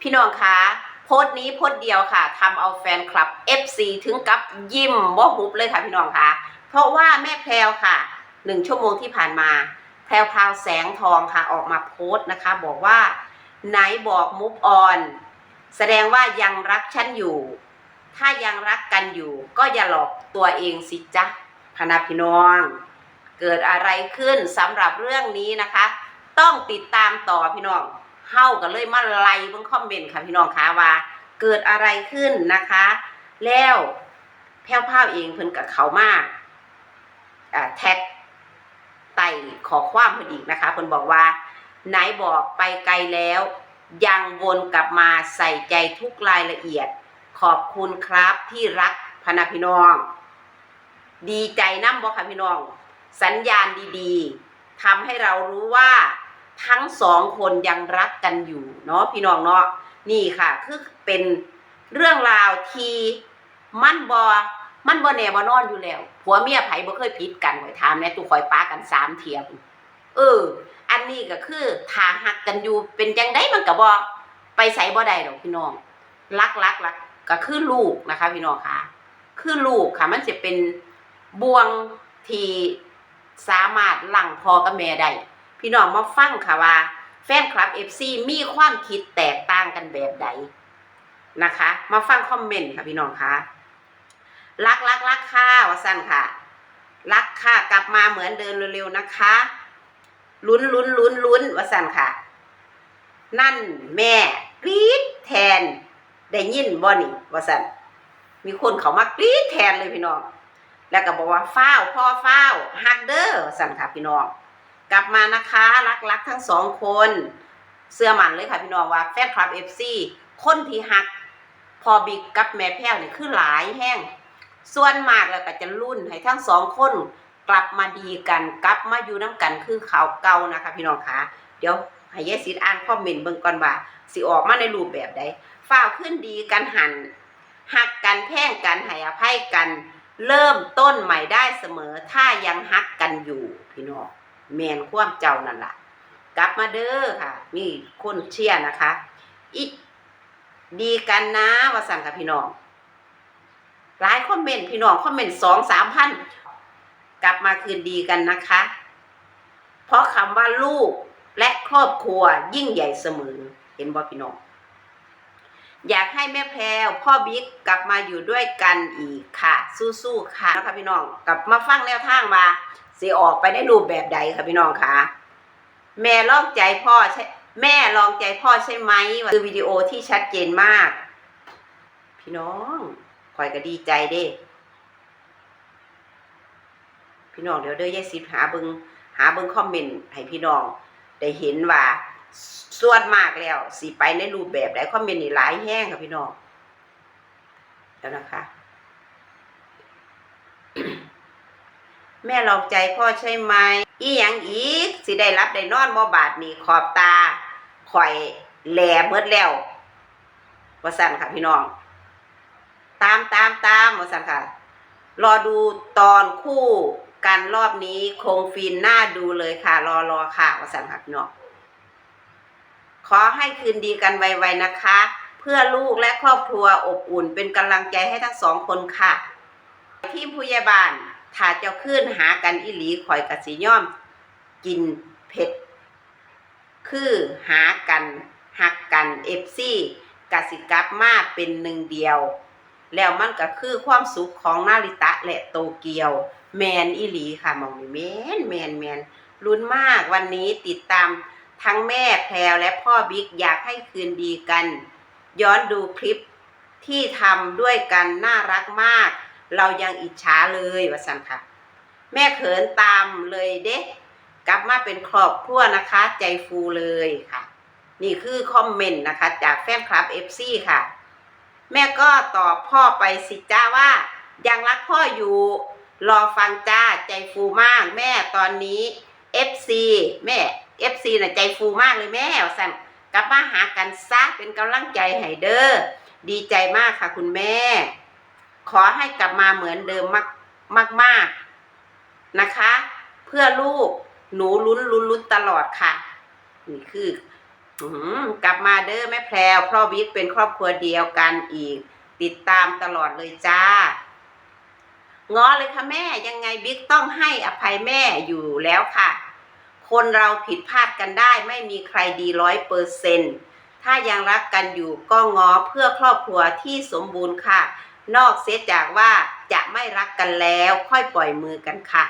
พี่น้องคะโพสต์นี้โพสต์เดียวค่ะทำเอาแฟนคลับ FC ถึงกับยิ้มว่าหุบเลยค่ะพี่น้องคะเพราะว่าแม่แพรวค่ะหนึ่งชั่วโมงที่ผ่านมาแพรวพาวแสงทองค่ะออกมาโพสต์นะคะ บอกว่าไหนบอกมุกออนแสดงว่ายังรักฉันอยู่ ถ้ายังรักกันอยู่ ก็อย่าหลอกตัวเองสิจ๊ะพนาพี่น้อง เกิดอะไรขึ้นสำหรับเรื่องนี้นะคะ ต้องติดตามต่อพี่น้อง เฮากันเลยมาไล่เบิ่งคอมเมนต์ค่ะพี่น้องคะว่า เกิดอะไรขึ้นนะคะ แล้วแพ้วพราวเองเพิ่นกับเขามาอ่าแท็กไต่ขอความเพิ่นอีกนะคะเพิ่นบอกว่าไหนบอกไปไกลแล้ว ยังวนกลับมาใส่ใจทุกรายละเอียด ขอบคุณครับที่รักพนาพี่น้อง ดีใจน้ำบอกค่ะพี่น้อง สัญญาณดีๆทำให้เรารู้ว่า ทั้งสองคนยังรักกันอยู่เนาะพี่น้องเนาะนี่ค่ะ คือเป็นเรื่องราวที่มันบอมันบอแน่บอนอนอยู่แล้วผัวเมียไผบ่เคยผิดกันไว้ถามแม่ตุข่อยป้ากันสามเทียบเออ อันนี้ก็คือถ้าหักกันอยู่เป็นจังไดมันก็บ่ไปใส่บ่ได้ดอกพี่น้องรักรักรักก็คือลูกนะคะ พี่น้องค่ะ คือลูกค่ะ มันจะเป็นบ่วงที่สามารถหลั่งพอกับแม่ได้ พี่น้องมาฟังค่ะว่า แฟนคลับ FC มีความคิดแตกต่างกันแบบใดนะคะ มาฟังคอมเมนต์ค่ะพี่น้องค่ะรักรักรักค่ะวสั้นค่ะ รักค่ะกลับมาเหมือนเดินเร็วๆนะคะลุ้นลุ้นลุ้นลุ้นว่าสั้นค่ะ นั่นแม่กรี๊ดแทน ได้ยินบ่นี่ว่าสั้นมีคนเขามากรี๊ดแทนเลยพี่น้อง แล้วก็บอกว่าฟ้าวพ่อฟ้าวฮักเดอร์สันค่ะพี่น้อง กลับมานะคะรักรักทั้งสองคนเสื้อมันเลยค่ะพี่น้องว่าแฟนคลับเอฟซีคนที่ฮักพอบิ๊กกับแม่แพ้วนี่คือหลายแห้งส่วนมากแล้วก็จะรุ่นให้ทั้งสองคนกลับมาดีกันกลับมาอยู่น้ำกันคือเขาเก่านะคะพี่น้องคะเดี๋ยวให้ยายสิทธิ์อ่านคอมเมนต์เบิ่งก่อนว่าสิออกมาในรูปแบบใดฝ้าวขึ้นดีกันหันหักกันแพ่งกันให้อภัยกัน เริ่มต้นใหม่ได้เสมอถ้ายังฮักกันอยู่พี่น้อง แมนความเจ้านั่นล่ะ กลับมาเด้อค่ะ มีคนเชียร์นะคะอีดีกันนะว่าสั่งค่ะพี่น้องหลายคอมเมนต์พี่น้องคอมเมนต์สองสามพันกลับมาคืนดีกันนะคะ เพราะคำว่าลูกและครอบครัวยิ่งใหญ่เสมอ เห็นบ่พี่น้องอยากให้แม่แพรวพ่อบิ๊กกลับมาอยู่ด้วยกันอีกค่ะ สู้ๆค่ะนะคะพี่น้องกลับมาฟังแนวทางมา สิออกไปในรูปแบบใดค่ะพี่น้องคะแม่ลองใจพ่อใช่แม่ลองใจพ่อใช่ไหมคือวิดีโอที่ชัดเจนมาก พี่น้องคอยก็ดีใจเด้พี่น้องเดี๋ยวเด้อยายสิหาเบิงหาเบิงคอมเมนต์ให้พี่น้อง ได้เห็นว่าส่วนมากแล้วสิไปในรูปแบบใดคอมเมนต์นี่หลายแห้งค่ะพี่น้องแล้วนะคะ แม่ลองใจพ่อใช่ไหมอีหยังอีกสิได้รับได้นอนบ่บาดนี่ขอบตาข่อยแหลเบิดแล้วว่าสั่นค่ะพี่น้อง ตามตามตามว่าสั่นค่ะ รอดูตอนคู่กันรอบนี้คงฟินหน้าดูเลยค่ะ รอรอค่ะว่าสั่นค่ะพี่น้องขอให้คืนดีกันไวๆนะคะ เพื่อลูกและครอบครัวอบอุ่นเป็นกำลังใจให้ทั้งสองคนค่ะ ทีมผู้ใหญ่บ้าน ถ้าเจ้าขึ้นหากันอีหลีข่อยกสิย่อม กินเผ็ด คือหากันหักกันเอฟซีกสิกลับมาเป็นหนึ่งเดียว แล้วมันก็คือความสุขของนาริตะและโตเกียว แมนอีหลีค่ะมองนี่แมนแมนแมนลุ้นมากวันนี้ติดตามทั้งแม่แพรวและพ่อบิ๊กอยากให้คืนดีกัน ย้อนดูคลิปที่ทำด้วยกันน่ารักมาก เรายังอิจฉาเลยว่าสันค่ะ แม่เขินตามเลยเด็กกลับมาเป็นครอบครัวนะคะ ใจฟูเลยค่ะ นี่คือคอมเมนต์นะคะ จากแฟนคลับ FC ค่ะ แม่ก็ตอบพ่อไปสิจ้าว่า ยังรักพ่ออยู่ รอฟังจ้าใจฟูมาก แม่ตอนนี้ FC แม่ FC น่ะใจฟูมากเลยแม่ว่าสั่นกลับมาหากันซะเป็นกำลังใจให้เด้อดีใจมากค่ะคุณแม่ ขอให้กลับมาเหมือนเดิมมากมากมากนะคะ เพื่อลูกหนูลุ้นลุ้นลุ้นตลอดค่ะ นี่คืออกลับมาเด้อแม่แพรวพ่อบิ๊กเป็นครอบครัวเดียวกันอีก ติดตามตลอดเลยจ้าง้อเลยค่ะแม่ยังไงบิ๊กต้องให้อภัยแม่อยู่แล้วค่ะ คนเราผิดพลาดกันได้ไม่มีใครดีร้อยเปอร์เซนถ้ายังรักกันอยู่ก็ง้อเพื่อครอบครัวที่สมบูรณ์ค่ะ นอกเสียจากว่าจะไม่รักกันแล้วค่อยปล่อยมือกันค่ะ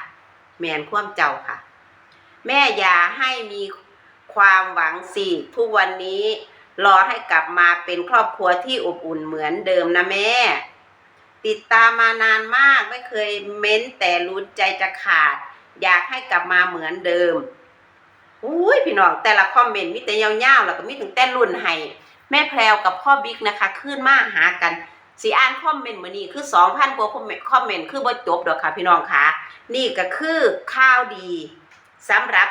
แมนคว่ำเจ้าค่ะ แม่อย่าให้มีความหวังสิทุกวันนี้รอให้กลับมาเป็นครอบครัวที่อบอุ่นเหมือนเดิมนะแม่ ติดตามมานานมากไม่เคยเม้นแต่ลุ้นใจจะขาด อยากให้กลับมาเหมือนเดิมอุ้ยพี่น้องแต่ละคอมเมนต์มีแต่ยาวๆแล้วก็มีถึงแต่รุ่นให้แม่แพรวกับพ่อบิ๊กนะคะ ขึ้นมาหากัน สีอ่านคอมเมนต์มื้อนี้คือ2,000กว่าคอมเมนต์คอมเมนต์คือบ่จบดอกค่ะพี่น้องค่ะ นี่ก็คือข่าวดีสำหรับ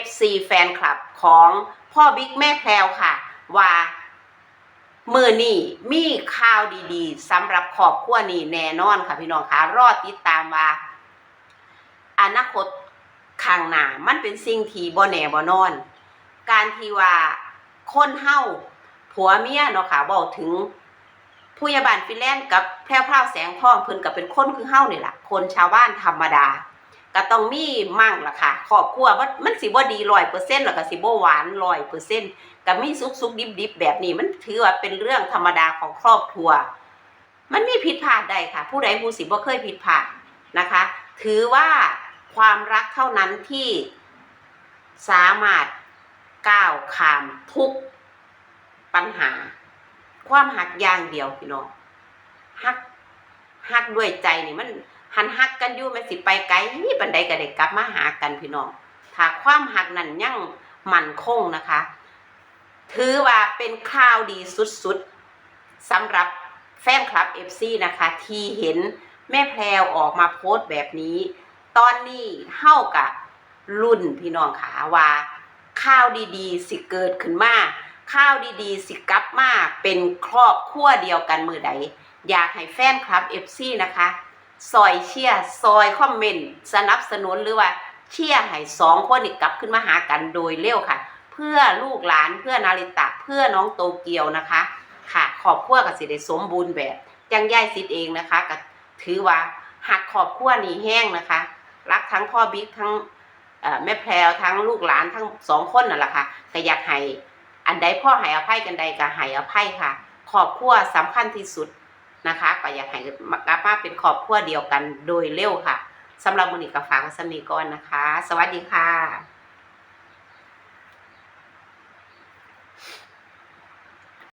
FC แฟนคลับของพ่อบิ๊กแม่แพรวค่ะ ว่ามือนี่มีข่าวดีๆสำหรับครอบครัวนี้แน่นอนค่ะพี่น้องค่ะ รอติดตามว่า อนาคตข้างหน้ามันเป็นสิ่งที่บ่แน่บ่นอน การที่ว่าคนเฮาผัวเมียเนาะค่ะเว้าถึง ผู้ยาบาลฟินแลนด์กับแพร่พราวแสงทองเพิ่นก็เป็นคนคือเฮ้านี่แหละคนชาวบ้านธรรมดา ก็ต้องมีมั่งล่ะค่ะครอบครัวว่ามันสิบ่ดี100%แล้วก็สิบ่หวาน100%ก็มีสุกๆดิบๆแบบนี้มันถือว่าเป็นเรื่องธรรมดาของครอบครัว มันมีผิดพลาดได้ค่ะ ผู้ใดผู้สิบ่เคยผิดพลาดนะคะ ถือว่าความรักเท่านั้นที่สามารถก้าวข้ามทุกปัญหา ความหักอย่างเดียวพี่น้องหักหักด้วยใจนี่มันหันหักกันอยู่มันสิไปไกลปันใดก็ได้กลับมาหากันพี่น้องถ้าความหักนั้นยังมั่นคงนะคะ ถือว่าเป็นข่าวดีสุดๆสำหรับแฟนคลับ FC นะคะ ที่เห็นแม่แพรวออกมาโพสต์แบบนี้ ตอนนี้เฮากับรุ่นพี่น้องขาว่าข้าวดีๆ สิเกิดขึ้นมา ข้าวดีๆ สิกลับมาเป็นครอบครัวเดียวกันมือใด อยากให้แฟนคลับ FC นะคะซอยเชียร์ซอยคอมเมนต์สนับสนุนหรือว่าเชียร์ให้สองคนนี้กลับขึ้นมาหากันโดยเร็วค่ะ เพื่อลูกหลานเพื่อนาริตะเพื่อน้องโตเกียวนะคะ ค่ะขอบครัวกับสิได้สมบูรณ์แบบจังย่ายสิทธิ์เองนะคะก็ถือว่าหักขอบครัวนี่แห้งนะคะ รักทั้งพ่อบิ๊กทั้งแม่แพรวทั้งลูกหลานทั้งสองคนนั่นแหละค่ะก็อยากให้ อันใดพ่อให้อภัยกันใดก็ให้อภัยค่ะครอบครัวสำคัญที่สุดนะคะก็อยากให้กลับมาเป็นครอบครัวเดียวกันโดยเร็วค่ะสำหรับมือนี้ก็ฝากไว้สำนีก่อนนะคะ สวัสดีค่ะ